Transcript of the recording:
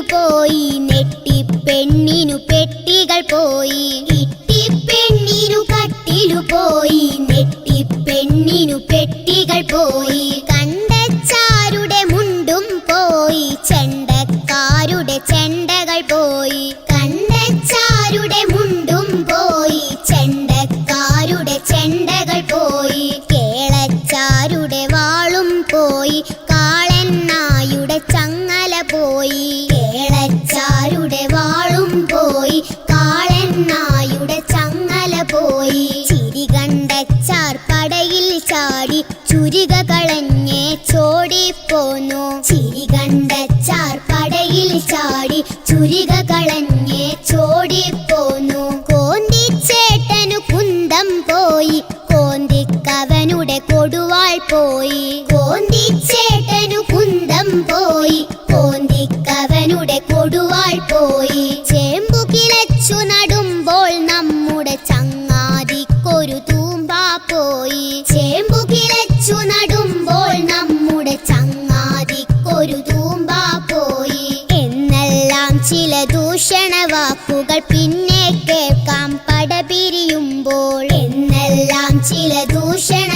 പോയി. നെട്ടി പെണ്ണിനു പെട്ടികൾ പോയി. ഇട്ടി പെണ്ണിനു കട്ടിലു പോയി. നെട്ടി പെണ്ണിനു പെട്ടികൾ പോയി. കണ്ടച്ചാരുടെ മുണ്ടും പോയി. ചെണ്ടക്കാരുടെ ചെണ്ടകൾ പോയി. കണ്ടച്ചാരുടെ മുണ്ടും പോയി. ചെണ്ടക്കാരുടെ ചെണ്ടകൾ പോയി. കേളച്ചാരുടെ വാളും പോയി. കേളച്ചാരുടെ വാളും പോയി കാളൻ നായുടെ ചങ്ങല പോയി. ചിരി കണ്ട ചാർപ്പടയിൽ ചാടി ചുരിക ചോടി ചോടിപ്പോന്നു ചിരി കണ്ട ചാർപ്പടയിൽ ചാടി ചുരിഗകളഞ്ഞേ ചോടി പോന്നു. ചോടിപ്പോന്നു കോന്തിച്ചേട്ടനു കുന്തം പോയി കോന്തിക്കവനുടെ കൊടുവാൾ പോയി. കോന്തിച്ചേട്ടനു കുന്തം പോയി കോന്തിക്കവനുടെ കൊടുവാൾ പോയി. ചേമ്പു കിളച്ചു നടുമ്പോൾ നമ്മുടെ ചങ്ങാതിക്കൊരു തൂമ്പാ പോയി. ചേമ്പു കിളച്ചു നടുമ്പോൾ നമ്മുടെ ചങ്ങാതിക്കൊരു തൂമ്പാ പോയി. എന്നെല്ലാം ചില ദൂഷണ വാക്കുകൾ പിന്നെ കേൾക്കാം പടപിരിയുമ്പോൾ. എന്നെല്ലാം ചില ദൂഷണ